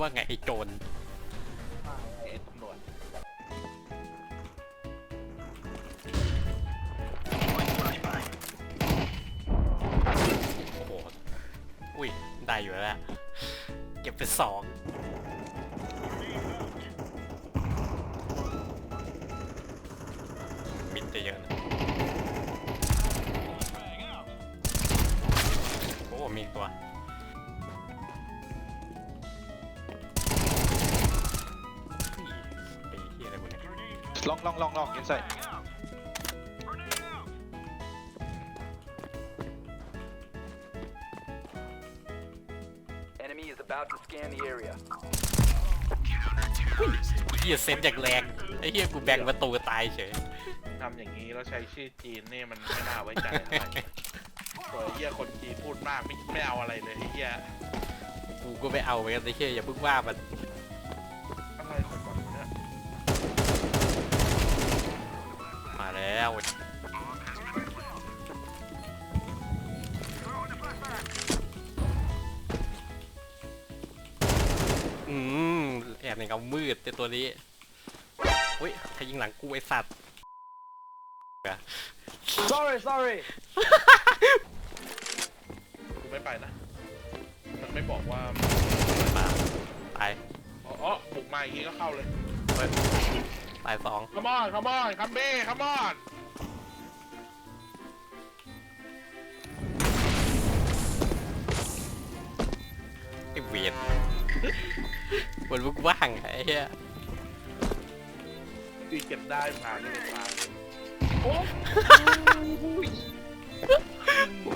ว่าไงไอ้โจรไอ้ตำรวจโอ้โหอุ้ย ได้อยู่แล้ว เก็บไปสองมิดจะเยอะนะ ลองลองลองลองยิงใส่ Enemy is about to scan the area. เฮียเซฟอย่างแรงไอ้เฮียกูแบ่งประตูตายเฉยทำอย่างนี้แล้วใช้ชื่อจีนนี่มันไม่น่าไว้ใจเท่าไหร่โอ้ยเฮียคนจีนพูดมากไม่ไม่เอาอะไรเลยไอ้เฮียกูก็ไม่เอาเหมือนกันไอ้เฮียอย่าเพิ่งว่ามัน แล้วอืมแอบในเงามืดแต่ตัวนี้เฮ้ยถ้ายิงหลังกูไอสัตว์ Sorry, sorry. กูไม่ไปนะ มันไม่บอกว่า มาตายอ๋ออ๋อบุกมาอย่างนี้ก็เข้าเลย เฮ้ยตายสอง come on come on คัมเบ้ come on ไอเวียนบนบุกว่างไอ้เหี้ยตีเก็บได้มาในตาโอ้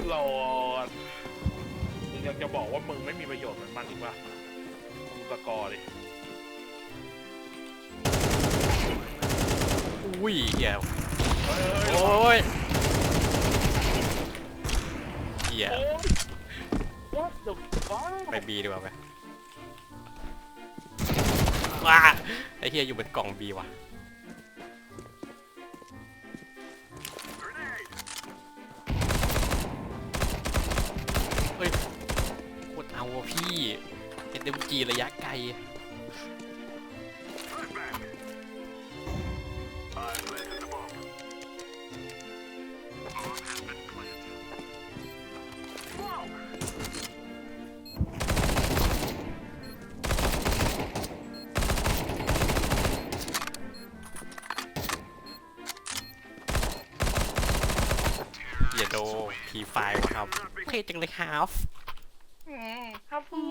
หลอนมึงยังจะบอกว่ามึงไม่มีประโยชน์เหมือนมันอีกป่ะดูสกอร์ดิ อุ้ยเหี้ยโอ้ยเหี้ย What the fuck ไปบีดีกว่าไหมว้าไอ้เหี้ยอยู่บนกล่องบีว่ะเฮ้ยโคตรเอาอะพี่ SMG ระยะไกล P5 ครับโอเท่จังเลยครับครับผู้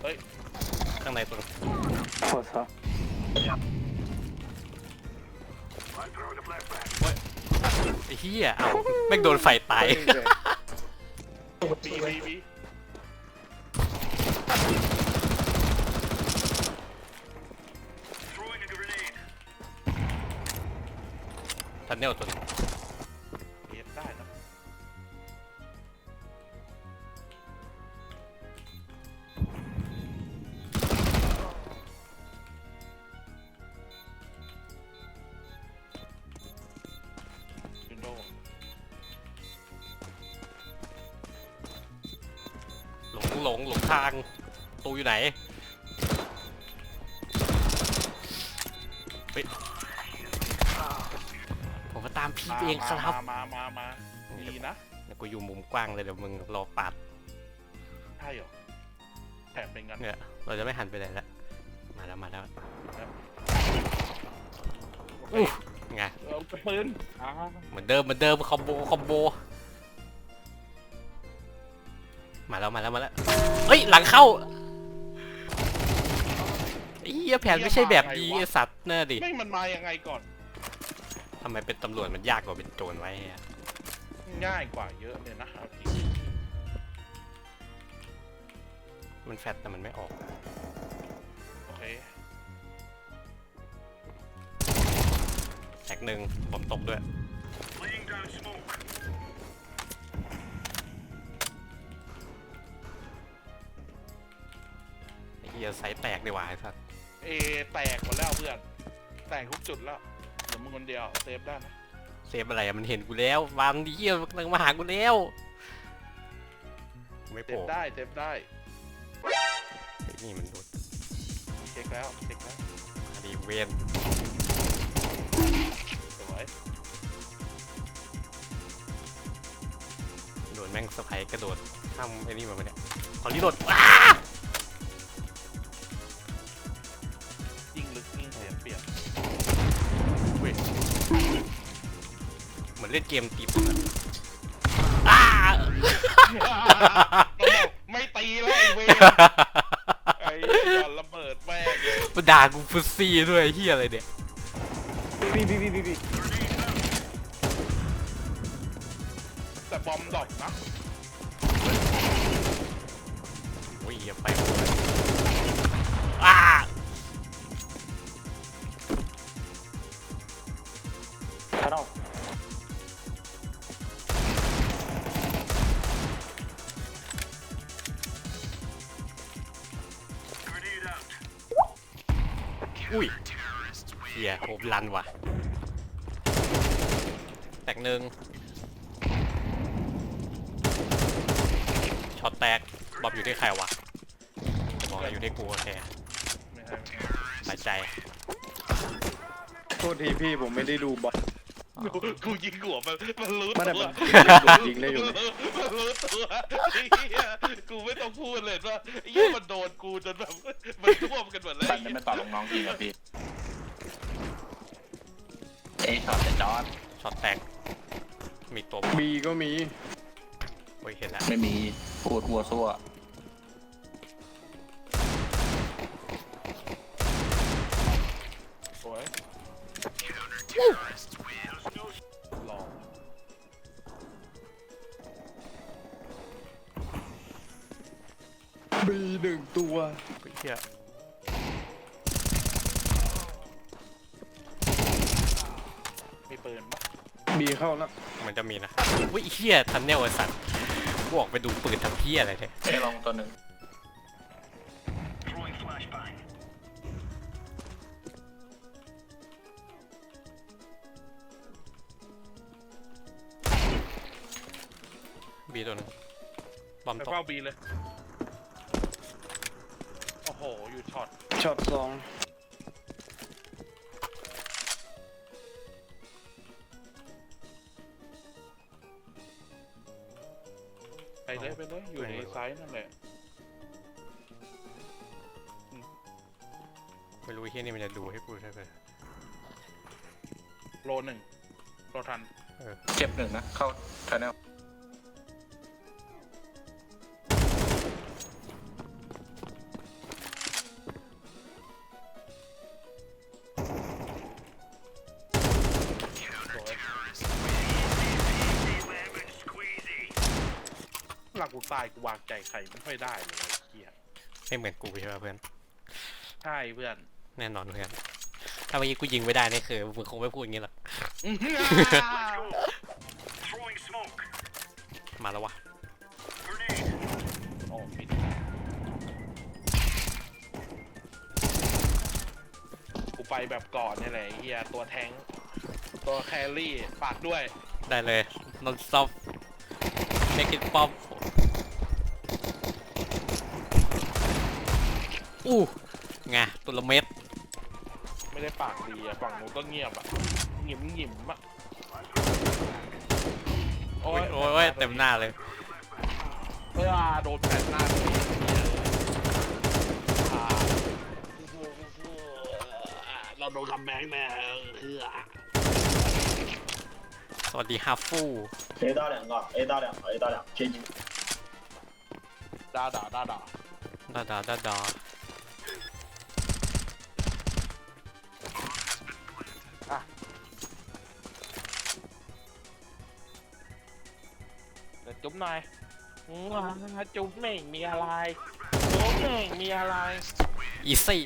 เฮ้ย ข้างในตัวโทษครับไอ้เหี้ย เอาแม่งโดนไฟตาย บีบีบี ทันเนลตัวหนึงเก็บได้นะวินโดว์หลงหลงหลงทาง ตูอยู่ไหนาตามพี่เองครับ มามามามาดีนะเดี๋ยวกูอยู่มุมกว้างเลยเดี๋ยวมึงรอปัดใช่เหรอแถมเป็นงั้นเนี่ยเราจะไม่หันไปไหนแล้วมาแล้วมาแล้วโอเคอู้ไงเอากระปืนอ่าเหมือนเดิมเหมือนเดิมคอมโบคอมโบมาแล้วมาแล้วมาแล้วเฮ้ยหลังเข้าไอ้เหี้ยแผนไม่ใช่แบบนี้ไอ้สัตว์น่าดิไม่มันมายังไงก่อน ทำไมเป็นตำรวจมันยากกว่าเป็นโจรไว้อะง่ายกว่าเยอะเลยนะเอาจริงมันแฟตแต่มันไม่ออก โอเคแท็กหนึ่งผมตกด้วยไอ้เหี้ยไซส์แตกดีกว่าไอ้สัตว์เอแตกหมดแล้วเพื่อน แตกทุกจุดแล้วเห ลือมึงคนเดียวเซฟได้นะเซฟอะไรอะมันเห็นกูแล้ววางดีเหี้ยมันกำลังมาหากูแล้วไม่เต็โผมล่ได้เต็มได้ไอ้นี่มันโดนเช็คแล้วเช็คแล้วคดีเวนสวยโดนแม่งสไปร์กระโดดทำไอ้นี่มาปะเนี่ยขอรีโหลดอ้า เหมือนเล่นเกมตีปืนอะอ้าเราบอกไม่ตีแล้วไอ้เวรไอ้หย่อนระเบิดแม่งเลยมาด่ากูฟุซซี่ด้วยไอ้เฮียอะไรเนี่ย B B B B B. แต่บอมดรอกนะโอ้ยอย่าไป อุ้ยเฮียโหบลันว่ะ แตกหนึ่งช็อตแตก บอมอยู่ที่ใครวะจะบอกว่าอยู่ที่กูโอเคไม่ใช่ไม่ใช่หายใจ โทษทีพี่ผมไม่ได้ดูบอล กูกูยิงหัวมันมันรู้มันตัวมันยิงได้อยู่มันรู้ตัวไอ้เหี้ยกูไม่ต้องพูดเลยว่าไอ้เหี้ยมันโดนกูจนแบบมันท่วมกันหมดเลยปันไม่ต่อลงน้องทีครับพี่เอยช็อตแต่จอร์ดช็อตแตก มีตัวบีก็มีโอ้ยเห็นแล้วไม่มีพูดวัวซั่ว บีหนึ่งตัวเฮ้ยเฮียมีปืนปะบีเข้าแล้วมันจะมีนะอุ้ยเฮียทันเนลไอ้สัตว์กูออกไปดูปืนทำเพี้ยอะไรเนี่ยเอยลองตัวหนึ่งบีตัวหนึงบอมไปตก เฝ้าบีเลยโอ้โหอยู่ช็อตช็อตสองไปเลยไปเลยอยู่ในไซส์นั่นแหละไม่รู้ไอ้เฮียนี่มันจะดูให้กูใช่ไหมโลหนึ่งโลทันเจ็บหนึ่งนะ เข้าทนแนล หลังกูตายกูวางใจใครไม่ค่อยได้เลยไอ้เฮียไม่เหมือนกูใช่ไหมเพื่อน ใช่เพื่อนแน่นอนเพื่อน ถ้าเมื่อกี้กูยิงไม่ได้นี่คือมึงคงไม่พูดอย่างนี้หรอกมาแล้ววะโอ้ปิดกูไปแบบก่อนนี่แหละไอ้เฮียตัวแทงค์ตัวแครี่ฝากด้วย ได้เลย non stop make it pop อู้ไงตัวละเม็ด ไม่ได้ปากดีอะฝั่งนู้นก็เงียบอะหงิมหงิมอะโอ้ โอ้ ย ยโอ้ยโอ้ยเต็มหน้าเลย เออโดนแผ่นหน้าตัวเองอ่าเราโดนคำแบงแน่เฮือ สวัสดีฮาฟู A 到两个，A 到两个，A 到两个，接近。 ด่าด่าด่าด่า ดาดาดา เดี๋ยวจุ๊บหน่อยอืมจุ๊บเหม่งมีอะไรจุ๊บเหม่งมีอะไรอีซี่